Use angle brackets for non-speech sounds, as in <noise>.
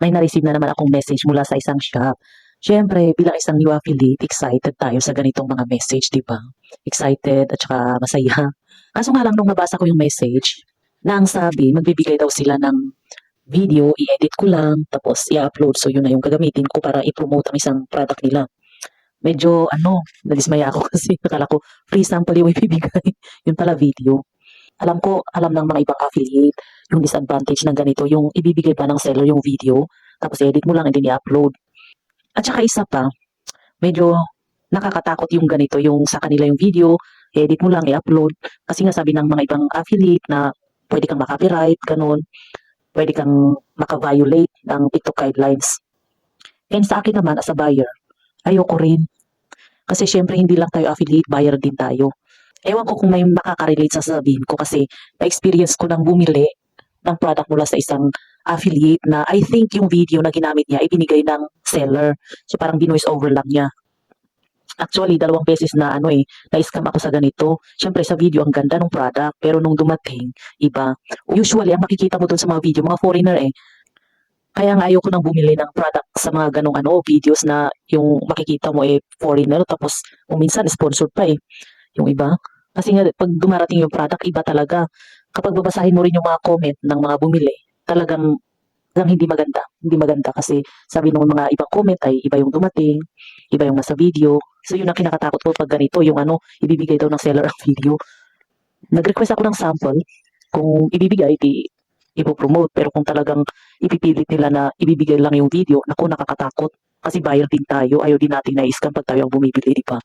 may na-receive na naman akong message mula sa isang shop. Siyempre, bilang isang new affiliate, excited tayo sa ganitong mga message, di ba? Excited at saka masaya. Kaso nga lang nung nabasa ko yung message, na ang sabi, magbibigay daw sila ng video, i-edit ko lang, tapos i-upload. So yun na yung gagamitin ko para i-promote ang isang product nila. Medyo ano, nadismaya ako <laughs> kasi akala ko free sample yung ibibigay. yun pala video. Alam ko, alam ng mga ibang affiliate, yung disadvantage ng ganito, yung ibibigay pa ng seller yung video, tapos edit mo lang and then i-upload. At saka isa pa, medyo nakakatakot yung ganito, yung sa kanila yung video, edit mo lang, i-upload. Kasi nga sabi ng mga ibang affiliate na pwede kang makapiright, ganun. Pwede kang maka-violate ng TikTok guidelines. And sa akin naman, as a buyer, ayoko rin. Kasi syempre, hindi lang tayo affiliate, buyer din tayo. Ewan ko kung may makaka-relate sa sasabihin ko kasi na-experience ko nang bumili ng product mula sa isang affiliate na I think yung video na ginamit niya ibinigay ng seller. So parang binoise over lang niya. Actually, dalawang beses na ano eh, na-scam ako sa ganito. Siyempre sa video ang ganda ng product, pero nung dumating, iba. Usually, ang makikita mo dun sa mga video, mga foreigner eh. Kaya nga ayoko nang bumili ng product sa mga ganong ano, videos na yung makikita mo eh foreigner, tapos minsan sponsored pa eh, yung iba. Kasi nga, pag dumarating yung product, iba talaga. Kapag babasahin mo rin yung mga comment ng mga bumili, talagang talagang hindi maganda. Hindi maganda kasi sabi ng mga ibang comment ay iba yung dumating, iba yung nasa video. So yun ang kinakatakot ko pag ganito, yung ano, ibibigay daw ng seller ang <laughs> video. Nag-request ako ng sample. Kung ibibigay, di ipopromote. Pero kung talagang ipipilit nila na ibibigay lang yung video, naku, nakakatakot. Kasi buyer din tayo, ayaw din natin na-scam pag tayo ang bumibili, di ba?